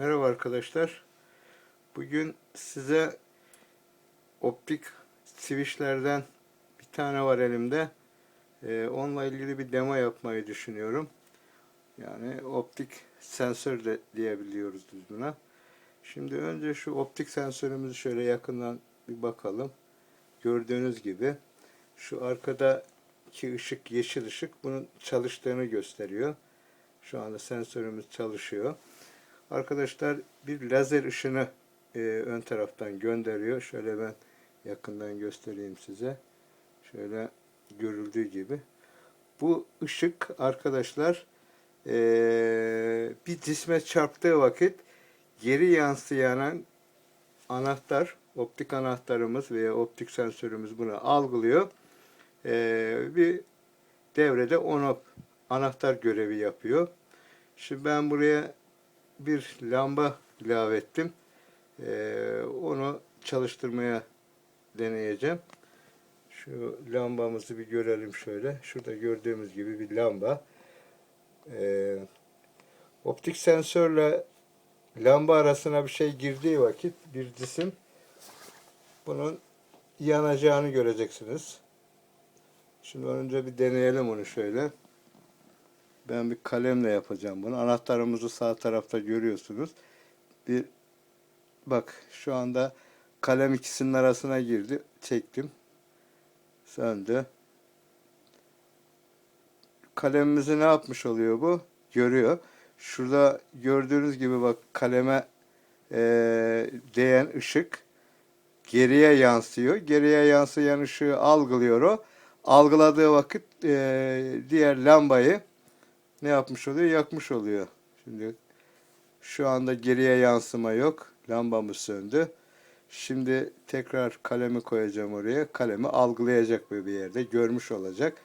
Merhaba arkadaşlar. Bugün size optik switchlerden bir tane var elimde. Ee, onunla ilgili bir demo yapmayı düşünüyorum. Yani optik sensör de diyebiliyoruz biz buna. Şimdi önce şu optik sensörümüzü şöyle yakından bir bakalım. Gördüğünüz gibi şu arkadaki ışık yeşil ışık bunun çalıştığını gösteriyor. Şu anda sensörümüz çalışıyor. Arkadaşlar bir lazer ışını e, ön taraftan gönderiyor. Şöyle ben yakından göstereyim size. Şöyle görüldüğü gibi. Bu ışık arkadaşlar e, bir cisme çarptığı vakit geri yansıyan anahtar, optik anahtarımız veya optik sensörümüz bunu algılıyor. E, bir devrede on anahtar görevi yapıyor. Şimdi ben buraya bir lamba ilave ettim. Ee, onu çalıştırmaya deneyeceğim. Şu lambamızı bir görelim şöyle. Şurada gördüğümüz gibi bir lamba. Ee, optik sensörle lamba arasına bir şey girdiği vakit bir cisim bunun yanacağını göreceksiniz. Şimdi önce bir deneyelim onu şöyle. Ben bir kalemle yapacağım bunu. Anahtarımızı sağ tarafta görüyorsunuz. Bir bak şu anda kalem ikisinin arasına girdi. Çektim. Söndü. Kalemimizi ne yapmış oluyor bu? Görüyor. Şurada gördüğünüz gibi bak kaleme e, değen ışık geriye yansıyor. Geriye yansıyan ışığı algılıyor o. Algıladığı vakit e, diğer lambayı ne yapmış oluyor? Yakmış oluyor. Şimdi şu anda geriye yansıma yok. Lambamız söndü. Şimdi tekrar kalemi koyacağım oraya. Kalemi algılayacak bir yerde. Görmüş olacak.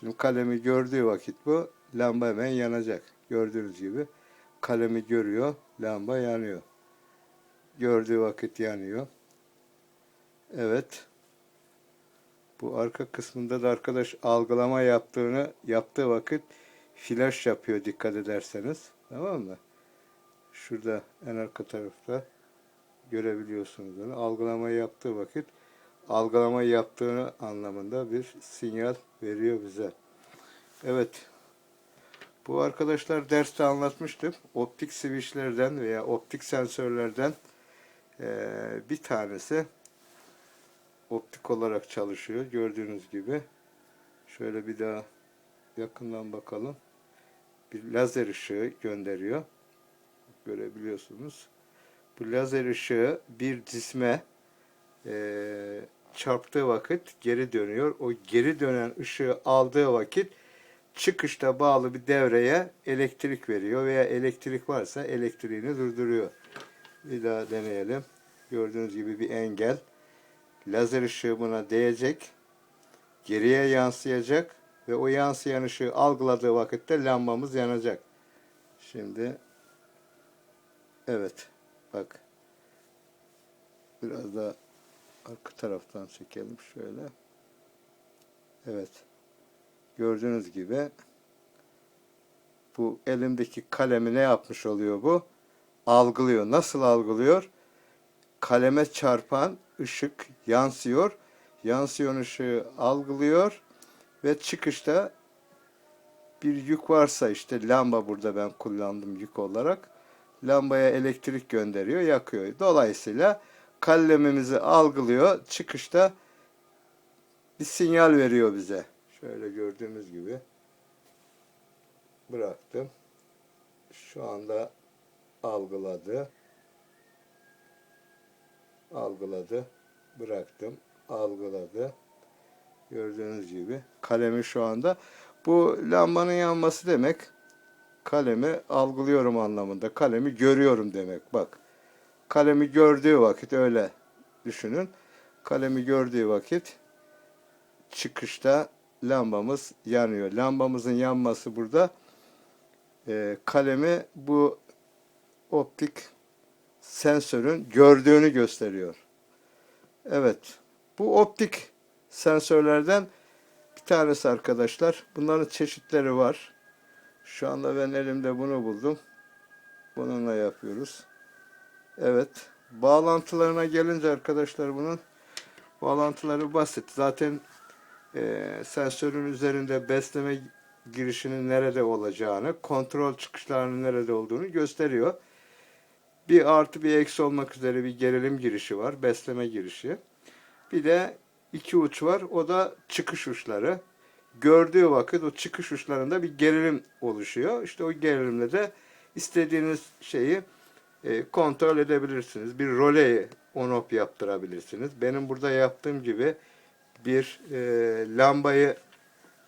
Şimdi kalemi gördüğü vakit bu. Lamba hemen yanacak. Gördüğünüz gibi. Kalemi görüyor. Lamba yanıyor. Gördüğü vakit yanıyor. Evet. Bu arka kısmında da arkadaş algılama yaptığını yaptığı vakit flash yapıyor dikkat ederseniz. Tamam mı? Şurada en arka tarafta görebiliyorsunuz onu. Algılamayı yaptığı vakit algılamayı yaptığını anlamında bir sinyal veriyor bize. Evet. Bu arkadaşlar derste anlatmıştım. Optik switchlerden veya optik sensörlerden eee, bir tanesi optik olarak çalışıyor. Gördüğünüz gibi. Şöyle bir daha yakından bakalım. Bir lazer ışığı gönderiyor. Görebiliyorsunuz. Bu lazer ışığı bir cisme eee, çarptığı vakit geri dönüyor. O geri dönen ışığı aldığı vakit çıkışta bağlı bir devreye elektrik veriyor veya elektrik varsa elektriğini durduruyor. Bir daha deneyelim. Gördüğünüz gibi bir engel. Lazer ışığı buna değecek. Geriye yansıyacak ve o yansıyan ışığı algıladığı vakitte lambamız yanacak. Şimdi evet bak biraz da arka taraftan çekelim şöyle. Evet. Gördüğünüz gibi bu elimdeki kalemi ne yapmış oluyor bu? Algılıyor. Nasıl algılıyor? Kaleme çarpan ışık yansıyor. Yansıyan ışığı algılıyor ve çıkışta bir yük varsa işte lamba burada ben kullandım yük olarak lambaya elektrik gönderiyor, yakıyor. Dolayısıyla kalemimizi algılıyor, çıkışta bir sinyal veriyor bize. Şöyle gördüğümüz gibi bıraktım. Şu anda algıladı. Algıladı. Bıraktım. Algıladı. Gördüğünüz gibi kalemi şu anda bu lambanın yanması demek kalemi algılıyorum anlamında. Kalemi görüyorum demek. Bak. Kalemi gördüğü vakit öyle düşünün. Kalemi gördüğü vakit çıkışta lambamız yanıyor. Lambamızın yanması burada e, kalemi bu optik sensörün gördüğünü gösteriyor. Evet. Bu optik sensörlerden bir tanesi arkadaşlar. Bunların çeşitleri var. Şu anda ben elimde bunu buldum. Bununla yapıyoruz. Evet. Bağlantılarına gelince arkadaşlar bunun bağlantıları basit. Zaten e, sensörün üzerinde besleme girişinin nerede olacağını, kontrol çıkışlarının nerede olduğunu gösteriyor. Bir artı bir eksi olmak üzere bir gerilim girişi var, besleme girişi. Bir de iki uç var, o da çıkış uçları. Gördüğü vakit o çıkış uçlarında bir gerilim oluşuyor. İşte o gerilimle de istediğiniz şeyi e, kontrol edebilirsiniz. Bir roleyi on-off yaptırabilirsiniz. Benim burada yaptığım gibi bir e, lambayı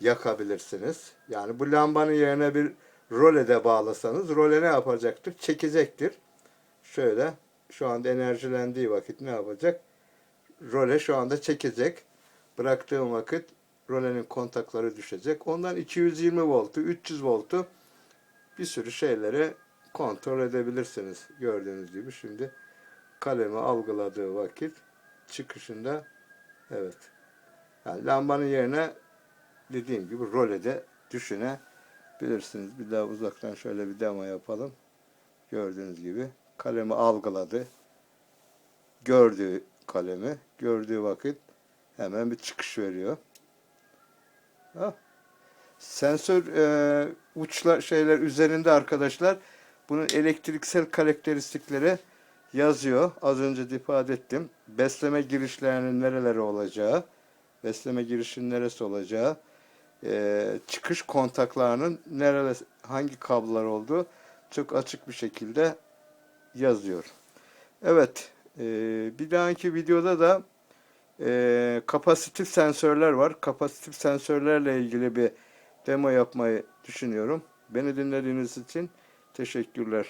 yakabilirsiniz. Yani bu lambanın yerine bir role de bağlasanız role ne yapacaktır? Çekecektir. Şöyle şu anda enerjilendiği vakit ne yapacak? Role şu anda çekecek. Bıraktığım vakit rolenin kontakları düşecek. Ondan 220 voltu, 300 voltu bir sürü şeyleri kontrol edebilirsiniz. Gördüğünüz gibi şimdi kalemi algıladığı vakit çıkışında evet. Yani lambanın yerine dediğim gibi rolede düşünebilirsiniz. Bir daha uzaktan şöyle bir demo yapalım. Gördüğünüz gibi kalemi algıladı. Gördüğü kalemi, gördüğü vakit hemen bir çıkış veriyor. Ha. Sensör e, uçlar şeyler üzerinde arkadaşlar bunun elektriksel karakteristikleri yazıyor. Az önce de ifade ettim. Besleme girişlerinin nereleri olacağı, besleme girişinin neresi olacağı, e, çıkış kontaklarının nerede hangi kablolar olduğu çok açık bir şekilde yazıyor. Evet, e, bir dahaki videoda da e, kapasitif sensörler var. Kapasitif sensörlerle ilgili bir demo yapmayı düşünüyorum. Beni dinlediğiniz için teşekkürler.